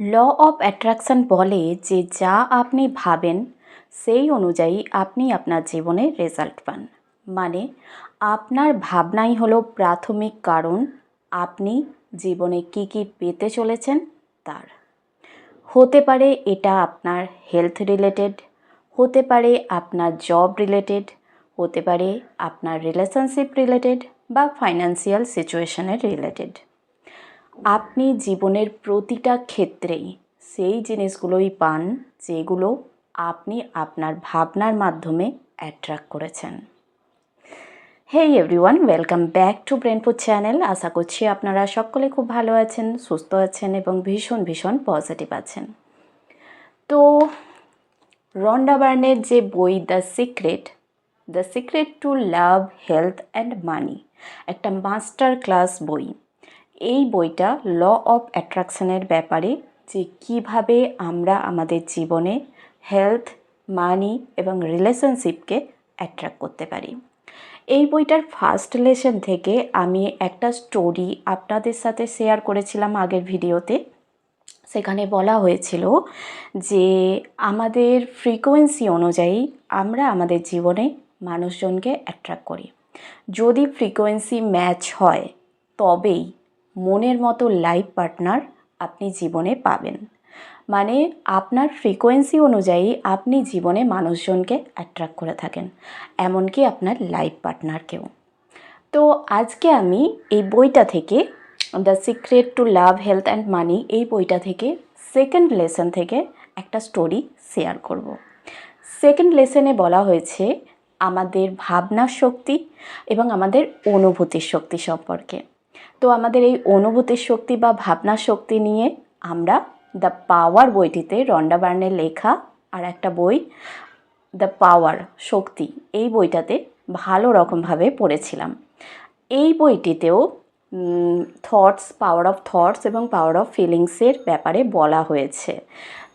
Law of attraction বলে যে যা আপনি ভাবেন, সেই অনুযায়ী আপনি আপনার জীবনে রেজাল্ট পান। মানে আপনার ভাবনাই হলো প্রাথমিক কারণ আপনি জীবনে কী কী পেতে চলেছেন তার। হতে পারে এটা আপনার হেলথ রিলেটেড হতে পারে আপনার জব রিলেটেড হতে পারে আপনার রিলেশনশিপ রিলেটেড বা ফাইন্যান্সিয়াল সিচুয়েশনের রিলেটেড আপনি জীবনের প্রতিটা ক্ষেত্রেই সেই জিনিসগুলোই পান যেগুলো আপনি আপনার ভাবনার মাধ্যমে অ্যাট্রাক্ট করেছেন। Hey everyone welcome back to Brainpur channel আশা করছি আপনারা সকলে খুব ভালো আছেন, সুস্থ আছেন এবং ভীষণ ভীষণ পজিটিভ আছেন। তো রন্ডা বার্নের যে বই the secret the secret to love, health and money, একটা মাস্টার ক্লাস বই। এই বইটা ল অফ অ্যাট্রাকশনের ব্যাপারে যে কীভাবে আমরা আমাদের জীবনে হেলথ, মানি এবং রিলেশনশিপকে অ্যাট্রাক্ট করতে পারি। এই বইটার ফার্স্ট লেসন থেকে আমি একটা স্টোরি আপনাদের সাথে শেয়ার করেছিলাম আগের ভিডিওতে। সেখানে বলা হয়েছিল যে আমাদের ফ্রিকোয়েন্সি অনুযায়ী আমরা আমাদের জীবনে মানুষজনকে অ্যাট্রাক্ট করি। যদি ফ্রিকোয়েন্সি ম্যাচ হয়, তবেই মনের মতো লাইফ পার্টনার আপনি জীবনে পাবেন। মানে আপনার ফ্রিকোয়েন্সি অনুযায়ী আপনি জীবনে মানুষজনকে অ্যাট্রাক্ট করে থাকেন, এমনকি আপনার লাইফ পার্টনারকেও তো আজকে আমি এই বইটা থেকে the secret to love health and money এই বইটা থেকে সেকেন্ড লেসন থেকে একটা স্টোরি শেয়ার করব। সেকেন্ড লেসনে বলা হয়েছে আমাদের ভাবনার শক্তি এবং আমাদের অনুভূতির শক্তি সম্পর্কে। তো আমাদের এই অনুভূতির শক্তি বা ভাবনার শক্তি নিয়ে আমরা দ্য পাওয়ার বইটিতে রন্ডা বার্নের লেখা আর একটা বই দ্য পাওয়ার শক্তি, এই বইটাতে ভালো রকমভাবে পড়েছিলাম। এই বইটিতেও থটস পাওয়ার অফ থটস এবং পাওয়ার অফ ফিলিংসের ব্যাপারে বলা হয়েছে।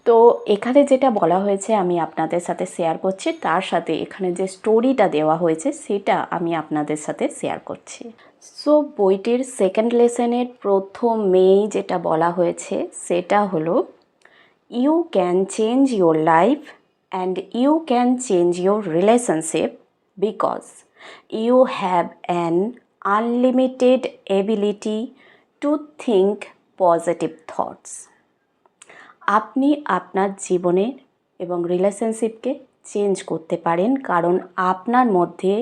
তো এখানে যেটা বলা হয়েছে আমি আপনাদের সাথে শেয়ার করছি, তার সাথে এখানে যে স্টোরিটা দেওয়া হয়েছে, সেটা আমি আপনাদের সাথে শেয়ার করছি। সো বইটির সেকেন্ড লেসনের প্রথমেই যেটা বলা হয়েছে, সেটা হলো you can change your life and you can change your relationship because you have an unlimited ability to think positive thoughts আপনি আপনার জীবনে এবং রিলেশনশিপকে চেঞ্জ করতে পারেন, কারণ আপনার মধ্যে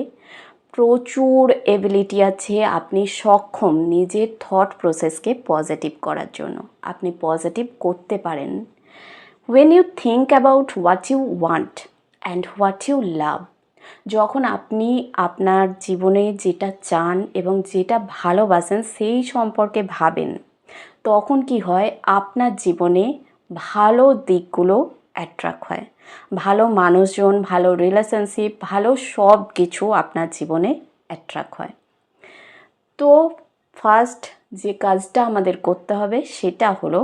প্রচুর এবিলিটি আছে আপনি সক্ষম নিজের থট প্রসেসকে পজিটিভ করার জন্য। আপনি পজিটিভ করতে পারেন। When you think about what you want and what you love যখন আপনি আপনার জীবনে যেটা চান এবং যেটা ভালোবাসেন সেই সম্পর্কে ভাবেন, তখন কি হয়? আপনার জীবনে ভালো দিকগুলো অ্যাট্রাক্ট হয়। ভালো মানুষজন, ভালো রিলেশনশিপ ভালো সব কিছু আপনার জীবনে অ্যাট্রাক্ট হয়। তো ফার্স্ট যে কাজটা আমাদের করতে হবে সেটা হলো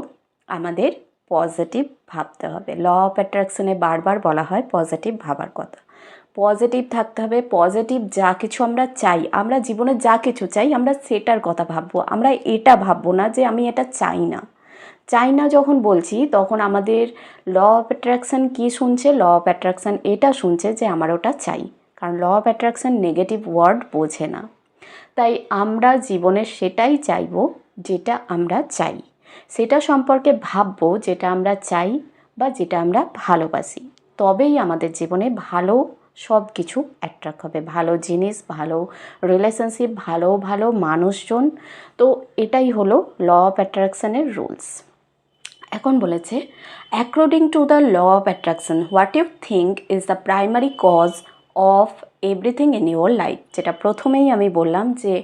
আমাদের পজিটিভ ভাবতে হবে। ল অফ অ্যাট্রাকশনে বারবার বলা হয় পজিটিভ ভাবার কথা। পজিটিভ থাকতে হবে পজিটিভ যা কিছু আমরা চাই, আমরা জীবনে যা কিছু চাই আমরা সেটার কথা ভাববো। আমরা এটা ভাববো না যে আমি এটা চাই না। চাই না যখন বলছি, তখন আমাদের ল অফ অ্যাট্রাকশান কী শুনছে? ল অফ অ্যাট্রাকশান এটা শুনছে যে আমার ওটা চাই। কারণ law of attraction negative word বোঝে না। তাই আমরা জীবনে সেটাই চাইব যেটা আমরা চাই। সেটা সম্পর্কে ভাববো যেটা আমরা চাই বা যেটা আমরা ভালোবাসি। তবেই আমাদের জীবনে ভালো সব কিছু অ্যাট্রাক্ট হবে। ভালো জিনিস, ভালো রিলেশনশিপ ভালো ভালো মানুষজন। তো এটাই হলো ল অফ অ্যাট্রাকশানের রুলস এখন বলেছে according to the law of attraction what you think is the primary cause of everything in your life যেটা প্রথমেই আমি বললাম যে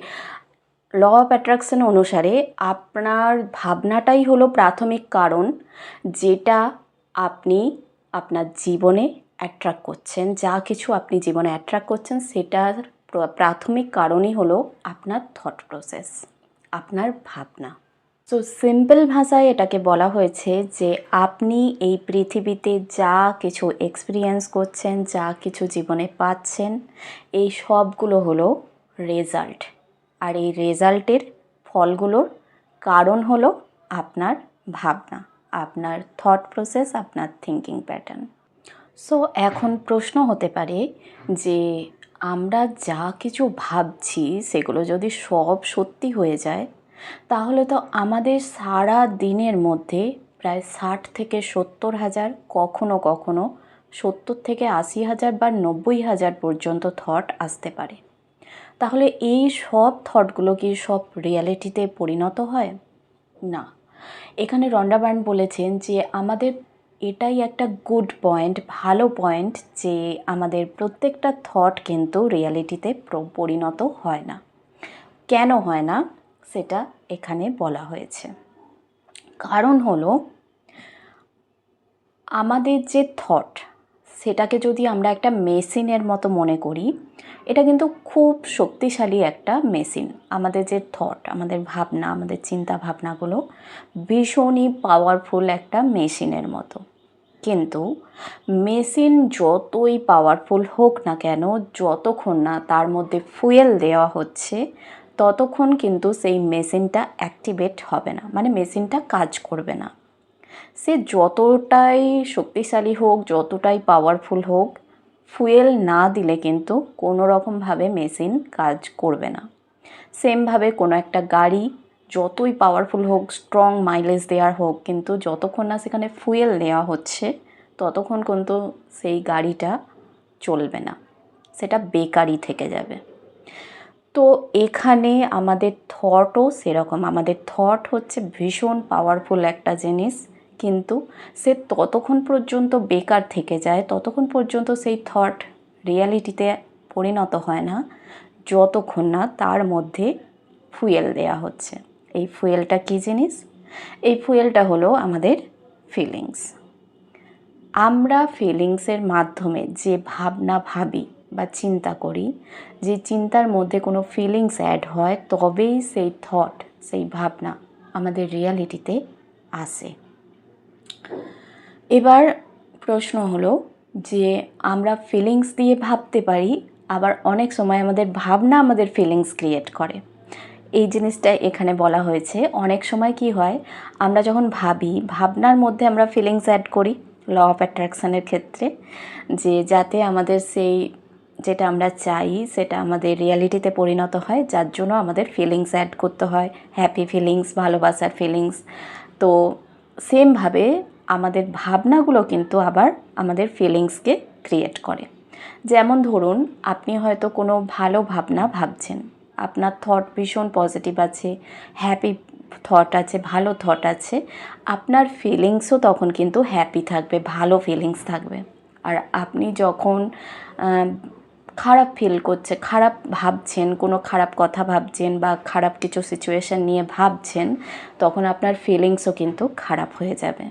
ল অফ অ্যাট্রাকশন অনুসারে আপনার ভাবনাটাই হলো প্রাথমিক কারণ যেটা আপনি আপনার জীবনে অ্যাট্রাক্ট করছেন। যা কিছু আপনি জীবনে অ্যাট্রাক্ট করছেন, সেটার প্রাথমিক কারণই হলো আপনার থট প্রসেস আপনার ভাবনা। সো সিম্পল ভাষায় এটাকে বলা হয়েছে যে আপনি এই পৃথিবীতে যা কিছু এক্সপিরিয়েন্স করছেন, যা কিছু জীবনে পাচ্ছেন, এই সবগুলো হলো রেজাল্ট আর এই রেজাল্টের ফলগুলোর কারণ হলো আপনার ভাবনা, আপনার থট প্রসেস আপনার থিঙ্কিং প্যাটার্ন সো এখন প্রশ্ন হতে পারে যে আমরা যা কিছু ভাবছি, সেগুলো যদি সব সত্যি হয়ে যায় তাহলে তো আমাদের সারা দিনের মধ্যে প্রায় ষাট থেকে সত্তর হাজার, কখনো কখনো সত্তর থেকে আশি হাজার বা নব্বই হাজার পর্যন্ত থট আসতে পারে। তাহলে এই সব থটগুলো কি সব রিয়ালিটিতে পরিণত হয়? না। এখানে রন্ডাবার্ন বলেছেন যে আমাদের এটাই একটা গুড পয়েন্ট ভালো পয়েন্ট যে আমাদের প্রত্যেকটা থট কিন্তু রিয়ালিটিতে পরিণত হয় না। কেন হয় না? সেটা এখানে বলা হয়েছে। কারণ হলো, আমাদের যে থট সেটাকে যদি আমরা একটা মেশিনের মতো মনে করি, এটা কিন্তু খুব শক্তিশালী একটা মেশিন আমাদের যে থট আমাদের ভাবনা, আমাদের চিন্তা ভাবনাগুলো ভীষণই পাওয়ারফুল একটা মেশিনের মতো। কিন্তু মেশিন যতই পাওয়ারফুল হোক না কেন, যতক্ষণ না তার মধ্যে ফুয়েল দেওয়া হচ্ছে ততক্ষণ কিন্তু সেই মেশিনটা অ্যাক্টিভেট হবে না। মানে মেশিনটা কাজ করবে না। সে যতটাই শক্তিশালী হোক, যতটাই পাওয়ারফুল হোক ফুয়েল না দিলে কিন্তু কোনো রকমভাবে মেশিন কাজ করবে না। সেমভাবে কোনো একটা গাড়ি, যতই পাওয়ারফুল হোক স্ট্রং মাইলেজ দেওয়ার হোক, কিন্তু যতক্ষণ না সেখানে ফুয়েল দেওয়া হচ্ছে, ততক্ষণ কিন্তু সেই গাড়িটা চলবে না। সেটা বেকারই থেকে যাবে। তো এখানে আমাদের থটও সেরকম। আমাদের থট হচ্ছে ভীষণ পাওয়ারফুল একটা জিনিস, কিন্তু সে ততক্ষণ পর্যন্ত বেকার থেকে যায়। ততক্ষণ পর্যন্ত সেই থট রিয়ালিটিতে পরিণত হয় না, যতক্ষণ না তার মধ্যে ফুয়েল দেয়া হচ্ছে। এই ফুয়েলটা কী জিনিস? এই ফুয়েলটা হলো আমাদের ফিলিংস আমরা ফিলিংসের মাধ্যমে যে ভাবনা ভাবি বা চিন্তা করি, যে চিন্তার মধ্যে কোনো ফিলিংস অ্যাড হয়, তবেই সেই থট সেই ভাবনা আমাদের রিয়ালিটিতে আসে। এবার প্রশ্ন হলো যে আমরা ফিলিংস দিয়ে ভাবতে পারি, আবার অনেক সময় আমাদের ভাবনা আমাদের ফিলিংস ক্রিয়েট করে। এই জিনিসটা এখানে বলা হয়েছে। অনেক সময় কি হয়, আমরা যখন ভাবি, ভাবনার মধ্যে আমরা ফিলিংস অ্যাড করি ল অফ অ্যাট্রাকশানের ক্ষেত্রে, যে যাতে আমাদের সেই যেটা আমরা চাই, সেটা আমাদের রিয়ালিটিতে পরিণত হয়, যার জন্য আমাদের ফিলিংস অ্যাড করতে হয় হ্যাপি ফিলিংস ভালোবাসার ফিলিংস তো সেমভাবে আমাদের ভাবনাগুলো কিন্তু আবার আমাদের ফিলিংসকে ক্রিয়েট করে। যেমন ধরুন, আপনি হয়তো কোনো ভালো ভাবনা ভাবছেন। আপনার থট ভীষণ পজিটিভ আছে হ্যাপি থট আছে, ভালো থট আছে। আপনার ফিলিংসও তখন কিন্তু হ্যাপি থাকবে, ভালো ফিলিংস থাকবে। আর আপনি যখন খারাপ ফিল করছে, খারাপ ভাবছেন, কোনো খারাপ কথা ভাবছেন বা খারাপ কিছু সিচুয়েশান নিয়ে ভাবছেন, তখন আপনার ফিলিংসও কিন্তু খারাপ হয়ে যাবে।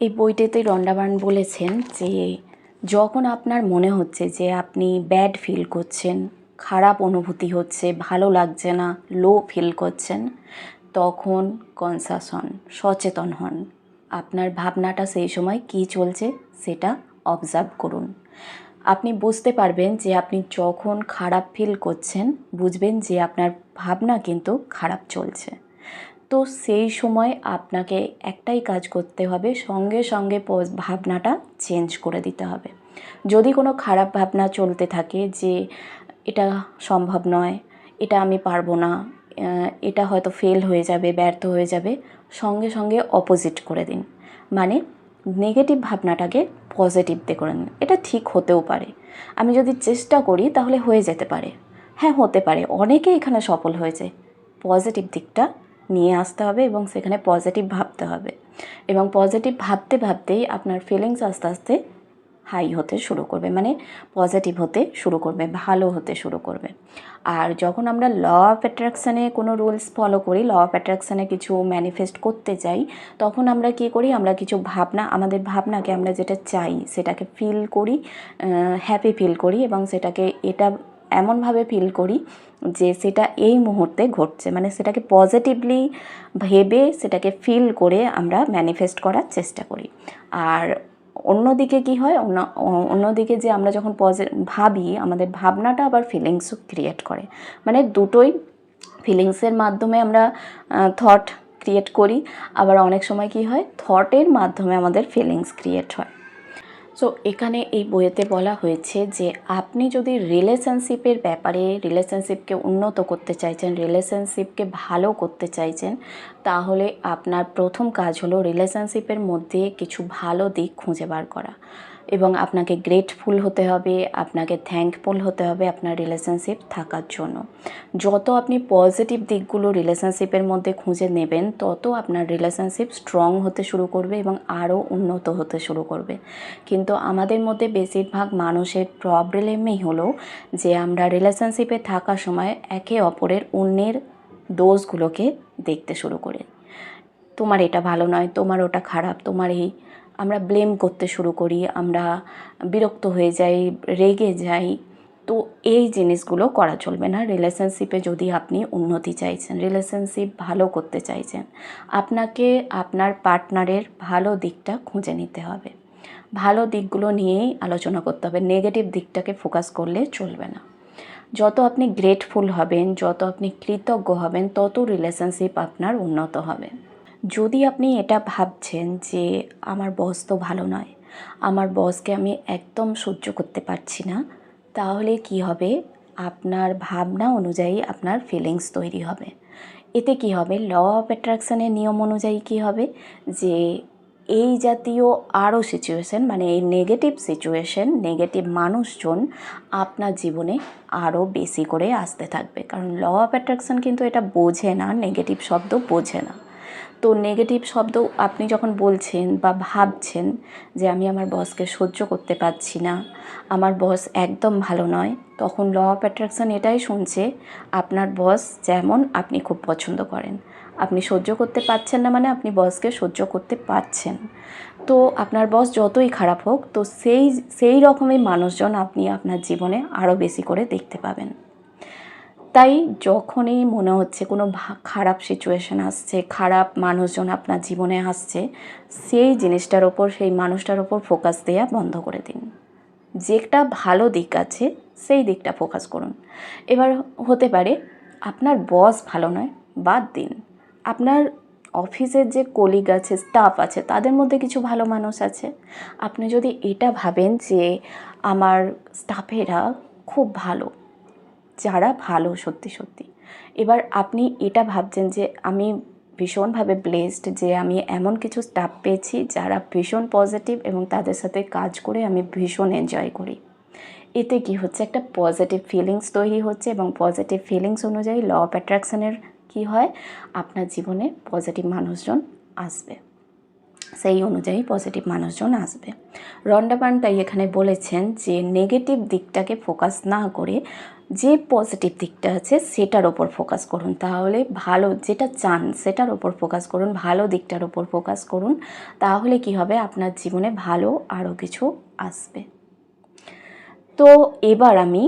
এই বইটিতে রন্ডাবান বলেছেন যে, যখন আপনার মনে হচ্ছে যে আপনি ব্যাড ফিল করছেন, খারাপ অনুভূতি হচ্ছে, ভালো লাগছে না লো ফিল করছেন, তখন কনসাস হন, সচেতন হন। আপনার ভাবনাটা সেই সময় কী চলছে, সেটা অবজার্ভ করুন। আপনি বুঝতে পারবেন যে আপনি যখন খারাপ ফিল করছেন, বুঝবেন যে আপনার ভাবনা কিন্তু খারাপ চলছে। তো সেই সময় আপনাকে একটাই কাজ করতে হবে, সঙ্গে সঙ্গে ভাবনাটা চেঞ্জ করে দিতে হবে। যদি কোনো খারাপ ভাবনা চলতে থাকে যে, এটা সম্ভব নয়, এটা আমি পারব না এটা হয়তো ফেল হয়ে যাবে, ব্যর্থ হয়ে যাবে, সঙ্গে সঙ্গে অপোজিট করে দিন। মানে নেগেটিভ ভাবনাটাকে পজিটিভতে করে নিন এটা ঠিক হতেও পারে। আমি যদি চেষ্টা করি, তাহলে হয়ে যেতে পারে। হ্যাঁ হতে পারে। অনেকে এখানে সফল হয়েছে। পজিটিভ দিকটা নিয়ে আসতে হবে এবং সেখানে পজিটিভ ভাবতে হবে। এবং পজিটিভ ভাবতে, ভাবতেই আপনার ফিলিংস আস্তে আস্তে হাই হতে শুরু করবে মানে পজিটিভ হতে শুরু করবে, ভালো হতে শুরু করবে। আর যখন আমরা ল অফ অ্যাট্রাকশানে কোনো রুলস ফলো করি ল অফ অ্যাট্রাকশানে কিছু ম্যানিফেস্ট করতে চাই তখন আমরা কি করি? আমরা কিছু ভাবনা, আমাদের ভাবনাকে আমরা যেটা চাই, সেটাকে ফিল করি হ্যাপি ফিল করি এবং সেটাকে এটা এমনভাবে ফিল করি যে সেটা এই মুহূর্তে ঘটছে। মানে সেটাকে পজিটিভলি ভেবে সেটাকে ফিল করে আমরা ম্যানিফেস্ট করার চেষ্টা করি। আর অন্যদিকে কি হয়? অন্য, অন্যদিকে যে আমরা যখন পজে ভাবি, আমাদের ভাবনাটা আবার ফিলিংসও ক্রিয়েট করে। মানে দুটোই ফিলিংসের মাধ্যমে আমরা থট ক্রিয়েট করি। আবার অনেক সময় কি হয়? থটের মাধ্যমে আমাদের ফিলিংস ক্রিয়েট হয়। সো এখানে এই বইয়েতে বলা হয়েছে যে আপনি যদি রিলেশনশিপের ব্যাপারে রিলেশনশিপকে উন্নত করতে চাইছেন রিলেশনশিপকে ভালো করতে চাইছেন, তাহলে আপনার প্রথম কাজ হলো রিলেশনশিপের মধ্যে কিছু ভালো দিক খুঁজে বার করা। এবং আপনাকে গ্রেটফুল হতে হবে, আপনাকে থ্যাঙ্কফুল হতে হবে আপনার রিলেশনশিপ থাকার জন্য। যত আপনি পজিটিভ দিকগুলো রিলেশনশিপের মধ্যে খুঁজে নেবেন, তত আপনার রিলেশনশিপ স্ট্রং হতে শুরু করবে এবং আরও উন্নত হতে শুরু করবে। কিন্তু আমাদের মধ্যে বেশিরভাগ মানুষের প্রবলেমই হলো যে আমরা রিলেশনশিপে থাকার সময় একে অপরের অন্যের দোষগুলোকে দেখতে শুরু করি। তোমার এটা ভালো নয়, তোমার ওটা খারাপ, তোমার এই আমরা ব্লেম করতে শুরু করি, আমরা বিরক্ত হয়ে যাই, রেগে যাই। তো এই জিনিসগুলো করা চলবে না। রিলেশনশিপে যদি আপনি উন্নতি চাইছেন রিলেশনশিপ ভালো করতে চাইছেন, আপনাকে আপনার পার্টনারের ভালো দিকটা খুঁজে নিতে হবে। ভালো দিকগুলো নিয়েই আলোচনা করতে হবে। নেগেটিভ দিকটাকে ফোকাস করলে চলবে না। যত আপনি গ্রেটফুল হবেন, যত আপনি কৃতজ্ঞ হবেন, তত রিলেশনশিপ আপনার উন্নত হবে। যদি আপনি এটা ভাবছেন যে আমার বস তো ভালো নয়, আমার বসকে আমি একদম সহ্য করতে পারছি না, তাহলে কি হবে? আপনার ভাবনা অনুযায়ী আপনার ফিলিংস তৈরি হবে। এতে কি হবে? ল অফ অ্যাট্রাকশানের নিয়ম অনুযায়ী কি হবে? যে এই জাতীয় আরও সিচুয়েশন মানে এই নেগেটিভ সিচুয়েশন নেগেটিভ মানুষজন আপনার জীবনে আরও বেশি করে আসতে থাকবে। কারণ ল অফ অ্যাট্রাকশন কিন্তু এটা বোঝে না নেগেটিভ শব্দ বোঝে না। তো নেগেটিভ শব্দ আপনি যখন বলছেন বা ভাবছেন যে আমি আমার বসকে সহ্য করতে পারছি না, আমার বস একদম ভালো নয়, তখন ল অফ অ্যাট্রাকশন এটাই শুনছে, আপনার বস যেমন আপনি খুব পছন্দ করেন। আপনি সহ্য করতে পারছেন না মানে আপনি বসকে সহ্য করতে পারছেন। তো আপনার বস যতই খারাপ হোক, তো সেই সেই রকমই মানুষজন আপনি আপনার জীবনে আরও বেশি করে দেখতে পাবেন। তাই যখনই মনে হচ্ছে কোনো খারাপ সিচুয়েশন আসছে, খারাপ মানুষজন আপনার জীবনে আসছে, সেই জিনিসটার ওপর, সেই মানুষটার ওপর ফোকাস দেওয়া বন্ধ করে দিন। যেটা ভালো দিক আছে, সেই দিকটা ফোকাস করুন। এবার হতে পারে, আপনার বস ভালো নয়, বাদ দিন। আপনার অফিসের যে কলিগ আছে স্টাফ আছে, তাদের মধ্যে কিছু ভালো মানুষ আছে। আপনি যদি এটা ভাবেন যে, আমার স্টাফেরা খুব ভালো যারা ভালো, সত্যি সত্যি। এবার আপনি এটা ভাবছেন যে আমি ভীষণভাবে ব্লেসড যে আমি এমন কিছু স্টাফ পেয়েছি যারা ভীষণ পজিটিভ এবং তাদের সাথে কাজ করে আমি ভীষণ এনজয় করি। এতে কি হচ্ছে? একটা পজিটিভ ফিলিংস তৈরি হচ্ছে এবং পজিটিভ ফিলিংস অনুযায়ী ল অফ অ্যাট্রাকশনের কী হয়? আপনার জীবনে পজিটিভ মানুষজন আসবে। সেই অনুযায়ী পজিটিভ মানুষজন আসবে। রন্ডাবান তাই এখানে বলেছেন যে নেগেটিভ দিকটাকে ফোকাস না করে যে পজিটিভ দিকটা আছে সেটার ওপর ফোকাস করুন। তাহলে ভালো যেটা চান সেটার ওপর ফোকাস করুন, ভালো দিকটার ওপর ফোকাস করুন, তাহলে কি হবে? আপনার জীবনে ভালো আরও কিছু আসবে। তো এবার আমি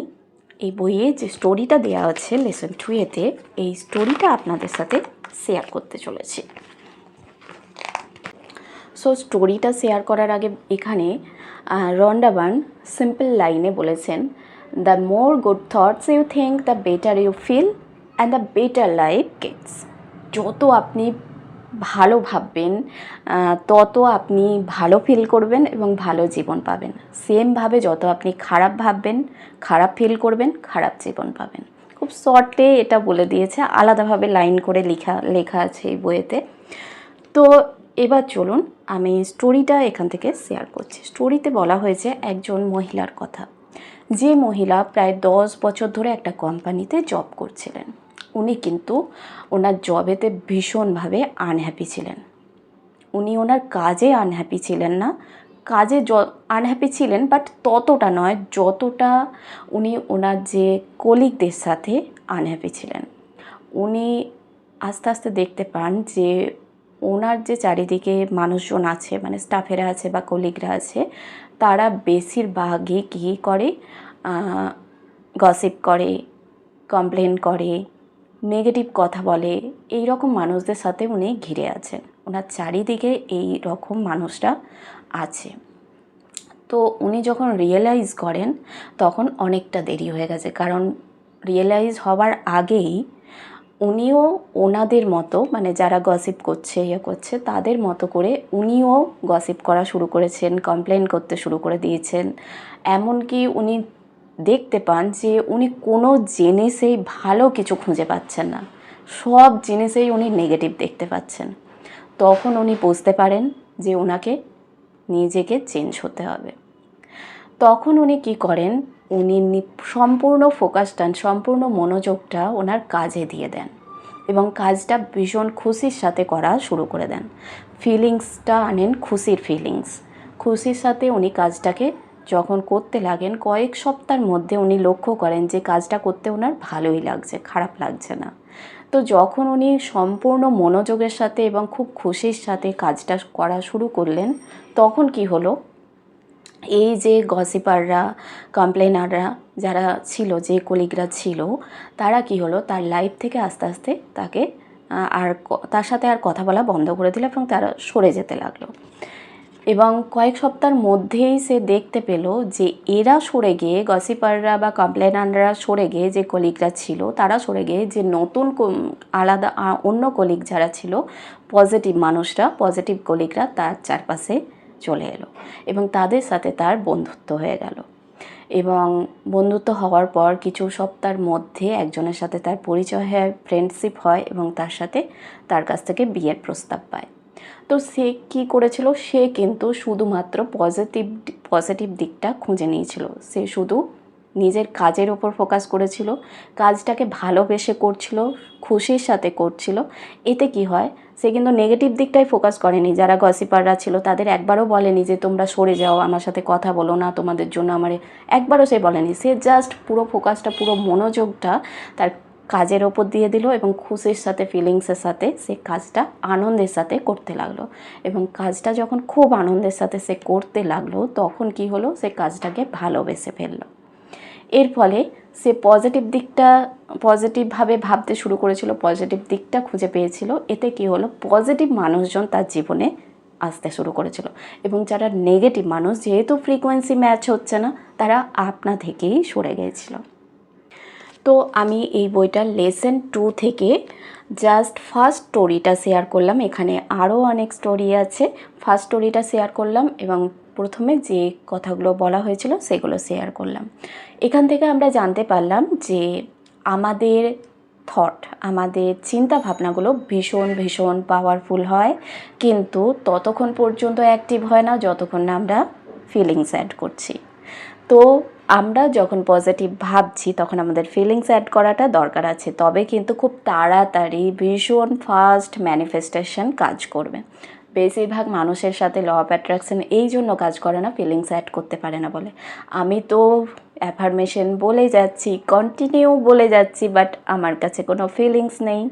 এই বইয়ে যে স্টোরিটা দেওয়া আছে লেসন টু এতে এই স্টোরিটা আপনাদের সাথে শেয়ার করতে চলেছি। সো স্টোরিটা শেয়ার করার আগে এখানে রন্ডাবান সিম্পল লাইনে বলেছেন the more good thoughts you think the better you feel and the better life gets যত আপনি ভালো ভাববেন তত আপনি ভালো ফিল করবেন এবং ভালো জীবন পাবেন। সেমভাবে যত আপনি খারাপ ভাববেন, খারাপ ফিল করবেন, খারাপ জীবন পাবেন। খুব শর্টে এটা বলে দিয়েছে, আলাদাভাবে লাইন করে লেখা লেখা আছে এই বইয়েতে। তো এবার চলুন আমি স্টোরিটা এখান থেকে শেয়ার করছি। স্টোরিতে বলা হয়েছে একজন মহিলার কথা। যে মহিলা প্রায় দশ বছর ধরে একটা কোম্পানিতে জব করছিলেন, উনি কিন্তু ওনার জবেতে ভীষণভাবে আনহ্যাপি ছিলেন। উনি ওনার কাজে আনহ্যাপি ছিলেন না। কাজে য আনহ্যাপি ছিলেন বাট ততটা নয়, যতটা উনি ওনার যে কলিগদের সাথে আনহ্যাপি ছিলেন। উনি আস্তে আস্তে দেখতে পান যে ওনার যে চারিদিকে মানুষজন আছে মানে স্টাফেরা আছে বা কলিগরা আছে তারা বেশিরভাগই কী করে? গসিপ করে কমপ্লেন করে নেগেটিভ কথা বলে। এই রকম মানুষদের সাথে উনি ঘিরে আছেন। ওনার চারিদিকে এই রকম মানুষরা আছে। তো উনি যখন রিয়েলাইজ করেন, তখন অনেকটা দেরি হয়ে গেছে। কারণ রিয়েলাইজ হওয়ার আগেই উনিও ওনাদের মতো মানে যারা গসিপ করছে ইয়ে করছে, তাদের মতো করে উনিও গসিপ করা শুরু করেছেন কমপ্লেন করতে শুরু করে দিয়েছেন। এমনকি উনি দেখতে পান যে উনি কোনো জিনিসেই ভালো কিছু খুঁজে পাচ্ছেন না। সব জিনিসেই উনি নেগেটিভ দেখতে পাচ্ছেন। তখন উনি বুঝতে পারেন যে ওনাকে নিজেকে চেঞ্জ হতে হবে। তখন উনি কি করেন উনি সম্পূর্ণ ফোকাসটা সম্পূর্ণ মনোযোগটা ওনার কাজে দিয়ে দেন এবং কাজটা ভীষণ খুশির সাথে করা শুরু করে দেন। ফিলিংসটা আনেন খুশির ফিলিংস। খুশির সাথে উনি কাজটাকে যখন করতে লাগেন, কয়েক সপ্তাহের মধ্যে উনি লক্ষ্য করেন যে কাজটা করতে ওনার ভালোই লাগছে, খারাপ লাগছে না। তো যখন উনি সম্পূর্ণ মনোযোগের সাথে এবং খুব খুশির সাথে কাজটা করা শুরু করলেন, তখন কি হলো? এই যে গসিপাররা কমপ্লেনাররা যারা ছিল, যে কলিগরা ছিল, তারা কি হলো? তার লাইফ থেকে আস্তে আস্তে তাকে আর তার সাথে আর কথা বলা বন্ধ করে দিল এবং তারা সরে যেতে লাগল। এবং কয়েক সপ্তাহের মধ্যেই সে দেখতে পেল যে এরা সরে গিয়ে গসিপাররা বা কমপ্লেনাররা সরে গিয়ে যে কলিগরা ছিল, তারা সরে গিয়ে যে নতুন আলাদা অন্য কলিগ যারা ছিল পজিটিভ মানুষরা পজিটিভ কলিগরা তার চারপাশে চলে এলো এবং তাদের সাথে তার বন্ধুত্ব হয়ে গেল। এবং বন্ধুত্ব হওয়ার পর কিছু সপ্তাহের মধ্যে একজনের সাথে তার পরিচয় হয় ফ্রেন্ডশিপ হয় এবং তার সাথে তার কাছ থেকে বিয়ের প্রস্তাব পায়। তো সে কি করেছিল? সে কিন্তু শুধুমাত্র পজিটিভ পজিটিভ দিকটা খুঁজে নিয়েছিল। সে শুধু নিজের কাজের ওপর ফোকাস করেছিল, কাজটাকে ভালোবেসে করছিল, খুশির সাথে করছিল। এতে কি হয়, সে কিন্তু নেগেটিভ দিকটাই ফোকাস করেনি। যারা গসিপাররা ছিল, তাদের একবারও বলেনি যে, তোমরা সরে যাও, আমার সাথে কথা বলো না, তোমাদের জন্য আমার একবারও সে বলেনি। সে জাস্ট পুরো ফোকাসটা পুরো মনোযোগটা তার কাজের ওপর দিয়ে দিল এবং খুশির সাথে ফিলিংসের সাথে সে কাজটা আনন্দের সাথে করতে লাগল। এবং কাজটা যখন খুব আনন্দের সাথে সে করতে লাগল, তখন কি হলো, সে কাজটাকে ভালোবেসে ফেলল। এর ফলে সে পজিটিভ দিকটা পজিটিভভাবে ভাবতে শুরু করেছিল পজিটিভ দিকটা খুঁজে পেয়েছিল। এতে কি হলো? পজিটিভ মানুষজন তার জীবনে আসতে শুরু করেছিল। এবং যারা নেগেটিভ মানুষ, যেহেতু ফ্রিকোয়েন্সি ম্যাচ হচ্ছে না, তারা আপনা থেকেই সরে গিয়েছিল। তো আমি এই বইটার লেসেন টু থেকে জাস্ট ফার্স্ট স্টোরিটা শেয়ার করলাম। এখানে আরও অনেক স্টোরি আছে। ফার্স্ট স্টোরিটা শেয়ার করলাম এবং প্রথমে যে কথাগুলো বলা হয়েছিল সেগুলো শেয়ার করলাম। এখান থেকে আমরা জানতে পারলাম যে আমাদের থট আমাদের চিন্তা ভাবনাগুলো ভীষণ ভীষণ পাওয়ারফুল হয়। কিন্তু ততক্ষণ পর্যন্ত অ্যাক্টিভ হয় না, যতক্ষণ না আমরা ফিলিংস অ্যাড করছি। তো আমরা যখন পজিটিভ ভাবছি, তখন আমাদের ফিলিংস অ্যাড করাটা দরকার আছে। তবে কিন্তু খুব তাড়াতাড়ি ভীষণ ফাস্ট ম্যানিফেস্টেশন কাজ করবে। বেশিরভাগ মানুষের সাথে ল অফ অ্যাট্রাকশন এই জন্য কাজ করে না ফিলিংস অ্যাড করতে পারে না বলে। আমি তো অ্যাফার্মেশন বলে যাচ্ছি কন্টিনিউ বলে যাচ্ছি বাট আমার কাছে কোনো ফিলিংস নেই।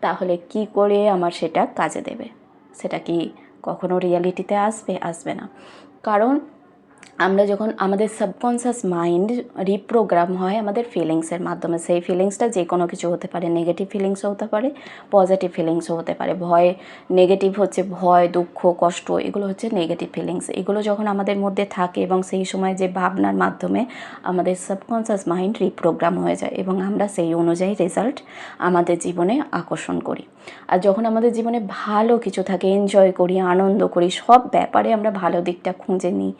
তাহলে কি করে আমার সেটা কাজে দেবে? সেটা কি কখনো রিয়ালিটিতে আসবে? আসবে না। কারণ আমরা যখন আমাদের সাবকনসিয়াস মাইন্ড রিপ্রোগ্রাম হয় আমাদের ফিলিংসের মাধ্যমে, সেই ফিলিংসটা যে কোনো কিছু হতে পারে নেগেটিভ ফিলিংসও হতে পারে পজিটিভ ফিলিংসও হতে পারে। ভয় নেগেটিভ হচ্ছে ভয়, দুঃখ, কষ্ট, এগুলো হচ্ছে নেগেটিভ ফিলিংস এগুলো যখন আমাদের মধ্যে থাকে এবং সেই সময় যে ভাবনার মাধ্যমে আমাদের সাবকনসিয়াস মাইন্ড রিপ্রোগ্রাম হয়ে যায় এবং আমরা সেই অনুযায়ী রেজাল্ট আমাদের জীবনে আকর্ষণ করি। আর যখন আমাদের জীবনে ভালো কিছু থাকে এনজয় করি, আনন্দ করি, সব ব্যাপারে আমরা ভালো দিকটা খুঁজে নিই।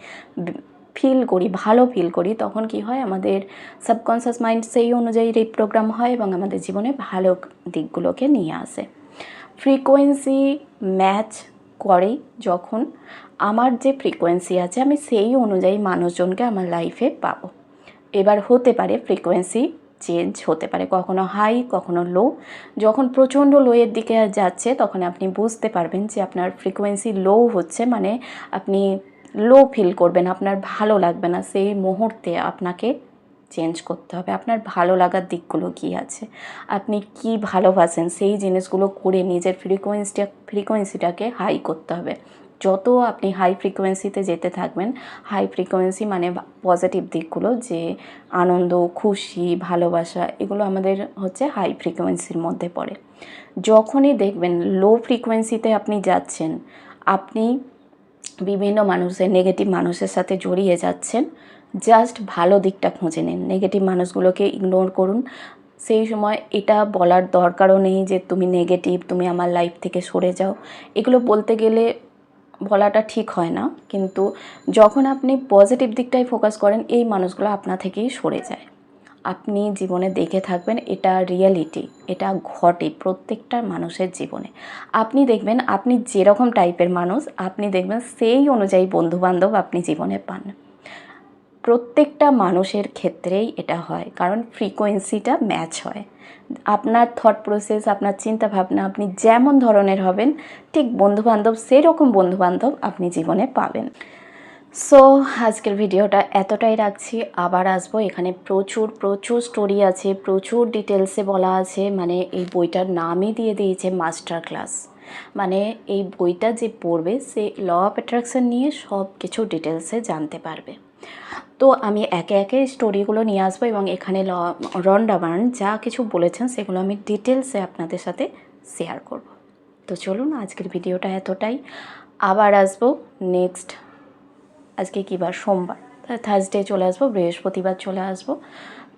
ফিল করি, ভালো ফিল করি, তখন কি হয় আমাদের সাবকনসিয়াস মাইন্ড সেই অনুযায়ী রিপ্রোগ্রাম হয় এবং আমাদের জীবনে ভালো দিকগুলোকে নিয়ে আসে। ফ্রিকোয়েন্সি ম্যাচ করে যখন আমার যে ফ্রিকোয়েন্সি আছে, আমি সেই অনুযায়ী মানুষজনকে আমার লাইফে পাবো। এবার হতে পারে ফ্রিকোয়েন্সি চেঞ্জ হতে পারে, কখনো হাই কখনো লো যখন প্রচণ্ড লোয়ের দিকে যাচ্ছে, তখন আপনি বুঝতে পারবেন যে আপনার ফ্রিকোয়েন্সি লো হচ্ছে মানে আপনি লো ফিল করবেন, আপনার ভালো লাগবে না। সেই মুহূর্তে আপনাকে চেঞ্জ করতে হবে। আপনার ভালো লাগার দিকগুলো কী আছে? আপনি কি ভালোবাসেন? সেই জিনিসগুলো করে নিজের ফ্রিকোয়েন্সিটা ফ্রিকোয়েন্সিটাকে হাই করতে হবে। যত আপনি হাই ফ্রিকোয়েন্সিতে যেতে থাকবেন হাই ফ্রিকোয়েন্সি মানে পজিটিভ দিকগুলো যে আনন্দ, খুশি, ভালোবাসা, এগুলো আমাদের হচ্ছে হাই ফ্রিকোয়েন্সির মধ্যে পড়ে। যখনই দেখবেন লো ফ্রিকোয়েন্সিতে আপনি যাচ্ছেন, আপনি বিভিন্ন মানুষের নেগেটিভ মানুষের সাথে জড়িয়ে যাচ্ছেন জাস্ট ভালো দিকটা খুঁজে নিন। নেগেটিভ মানুষগুলোকে ইগনোর করুন। সেই সময় এটা বলার দরকারও নেই যে তুমি নেগেটিভ তুমি আমার লাইফ থেকে সরে যাও। এগুলো বলতে গেলে বলাটা ঠিক হয় না। কিন্তু যখন আপনি পজিটিভ দিকটাই ফোকাস করেন, এই মানুষগুলো আপনা থেকেই সরে যায়। আপনি জীবনে দেখে থাকবেন এটা রিয়েলিটি এটা ঘটে প্রত্যেকটা মানুষের জীবনে। আপনি দেখবেন, আপনি যেরকম টাইপের মানুষ, আপনি দেখবেন সেই অনুযায়ী বন্ধুবান্ধব আপনি জীবনে পান। প্রত্যেকটা মানুষের ক্ষেত্রেই এটা হয়, কারণ ফ্রিকোয়েন্সিটা ম্যাচ হয়। আপনার থট প্রসেস আপনার চিন্তা ভাবনা আপনি যেমন ধরনের হবেন, ঠিক বন্ধুবান্ধব, সেরকম বন্ধুবান্ধব আপনি জীবনে পাবেন। সো আজকের ভিডিওটা এতটাই রাখছি। আবার আসব। এখানে প্রচুর প্রচুর স্টোরি আছে, প্রচুর ডিটেলসে বলা আছে। মানে এই বইটার নামই দিয়ে দিয়েছে মাস্টার ক্লাস মানে এই বইটা যে পড়বে, সে ল অফ অ্যাট্রাকশন নিয়ে সব কিছু ডিটেলসে জানতে পারবে। তো আমি একে একে স্টোরিগুলো নিয়ে আসব এবং এখানে ল রন ডাবার্ন যা কিছু বলেছেন, সেগুলো আমি ডিটেলসে আপনাদের সাথে শেয়ার করব। তো চলুন, আজকের ভিডিওটা এতটাই। আবার আসব নেক্সট আজকে কী বার? সোমবার। থার্সডে চলে আসব, বৃহস্পতিবার চলে আসব।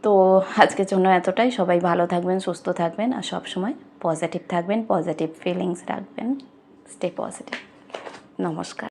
তো আজকের জন্য এতটাই। সবাই ভালো থাকবেন, সুস্থ থাকবেন আর সবসময় পজিটিভ থাকবেন পজিটিভ ফিলিংস রাখবেন। স্টে পজিটিভ নমস্কার।